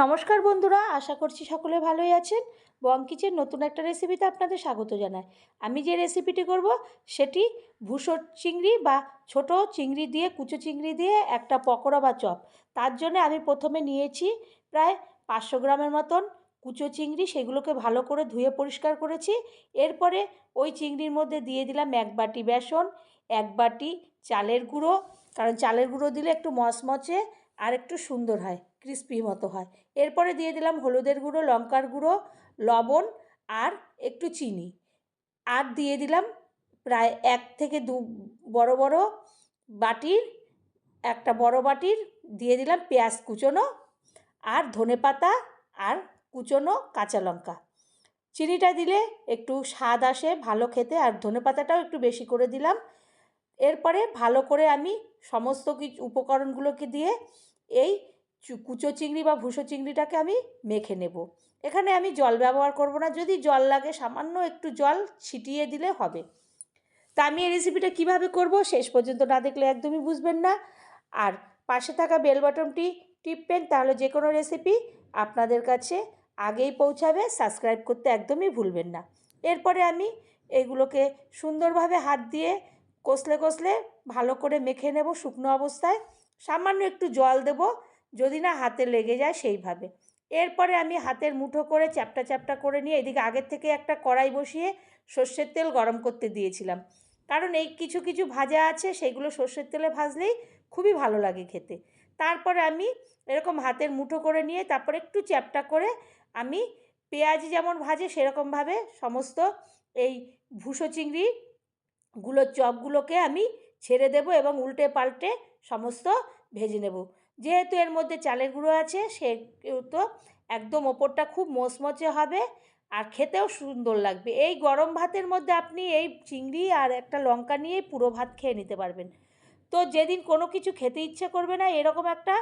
নমস্কার বন্ধুরা, আশা করছি সকলে ভালোই আছেন। বং কিচেন নতুন একটা রেসিপিতে আপনাদের স্বাগত জানাই। আমি যে রেসিপিটি করব, সেটি ভুসো চিংড়ি বা ছোট চিংড়ি দিয়ে, কুচো চিংড়ি দিয়ে একটা পকোড়া বা চপ। তার জন্য আমি প্রথমে নিয়েছি প্রায় পাঁচশো গ্রামের মতন কুচো চিংড়ি, সেগুলোকে ভালো করে ধুয়ে পরিষ্কার করেছি। এরপরে ওই চিংড়ির মধ্যে দিয়ে দিলাম এক বাটি বেসন, এক বাটি চালের গুঁড়ো। কারণ চালের গুঁড়ো দিলে একটু মচমচে আর একটু সুন্দর হয় ক্রিস্পি মতো হয়। এরপরে দিয়ে দিলাম হলুদের গুঁড়ো, লঙ্কার গুঁড়ো, লবণ আর একটু চিনি। আর দিয়ে দিলাম প্রায় এক থেকে দু বড় বড় বাটির, একটা বড় বাটির, দিয়ে দিলাম পেঁয়াজ কুচোনো আর ধনে পাতা আর কুচোনো কাঁচা লঙ্কা। চিনিটা দিলে একটু স্বাদ আসে ভালো খেতে, আর ধনে পাতাটাও একটু বেশি করে দিলাম। এরপরে ভালো করে আমি সমস্ত কিছু উপকরণগুলোকে দিয়ে এই কুচো চিংড়ি বা ভুসো চিংড়িটাকে আমি মেখে নেব। এখানে আমি জল ব্যবহার করব না। যদি জল লাগে, সামান্য একটু জল ছিটিয়ে দিলে হবে। তা আমি এই রেসিপিটা কীভাবে করব শেষ পর্যন্ত না দেখলে একদমই বুঝবেন না। আর পাশে থাকা বেল বাটনটি টিপবেন, তাহলে যে কোনো রেসিপি আপনাদের কাছে আগেই পৌঁছাবে। সাবস্ক্রাইব করতে একদমই ভুলবেন না। এরপরে আমি এগুলোকে সুন্দরভাবে হাত দিয়ে কষলে কষলে ভালো করে মেখে নেব শুকনো অবস্থায়। সামান্য একটু জল দেব, যদি না হাতে লেগে যায় সেইভাবে। এরপরে আমি হাতের মুঠো করে চ্যাপটা চ্যাপটা করে নিয়ে এদিকে আগের থেকে একটা কড়াই বসিয়ে সর্ষের তেল গরম করতে দিয়েছিলাম। কারণ এই কিছু কিছু ভাজা আছে, সেগুলো সর্ষের তেলে ভাজলেই খুবই ভালো লাগে খেতে। তারপরে আমি এরকম হাতের মুঠো করে নিয়ে তারপরে একটু চ্যাপটা করে আমি পেঁয়াজ যেমন ভাজে সেরকমভাবে সমস্ত এই ভুসো চিংড়িগুলোর চপগুলোকে আমি ছেড়ে দেব এবং উল্টে পাল্টে সমস্ত ভেজে নেব। যেহেতু এর মধ্যে চালের গুঁড়ো আছে সে তো একদম ওপরটা খুব মচমচে হবে আর খেতেও সুন্দর লাগবে। এই গরম ভাতের মধ্যে আপনি এই চিংড়ি আর একটা লঙ্কা নিয়ে পুরো ভাত খেয়ে নিতে পারবেন। তো যেদিন কোনো কিছু খেতে ইচ্ছে করবে না, এরকম একটা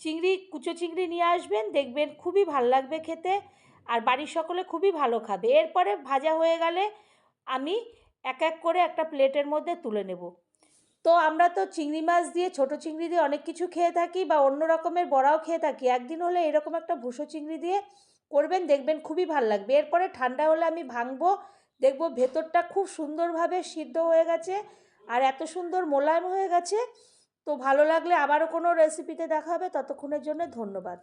চিংড়ি, কুচো চিংড়ি নিয়ে আসবেন, দেখবেন খুবই ভালো লাগবে খেতে আর বাড়ির সকলে খুবই ভালো খাবে। এরপরে ভাজা হয়ে গেলে আমি এক এক করে একটা প্লেটের মধ্যে তুলে নেব। তো আমরা তো চিংড়ি মাছ দিয়ে ছোটো চিংড়ি দিয়ে অনেক কিছু খেয়ে থাকি বা অন্য রকমের বড়াও খেয়ে থাকি। একদিন হলে এরকম একটা ভুসো চিংড়ি দিয়ে করবেন, দেখবেন খুবই ভালো লাগবে। এরপরে ঠান্ডা হলে আমি ভাঙবো, দেখব ভেতরটা খুব সুন্দরভাবে সিদ্ধ হয়ে গেছে আর এত সুন্দর মোলায়েম হয়ে গেছে। তো ভালো লাগলে আবারও কোনো রেসিপিতে দেখা হবে। ততক্ষণের জন্য ধন্যবাদ।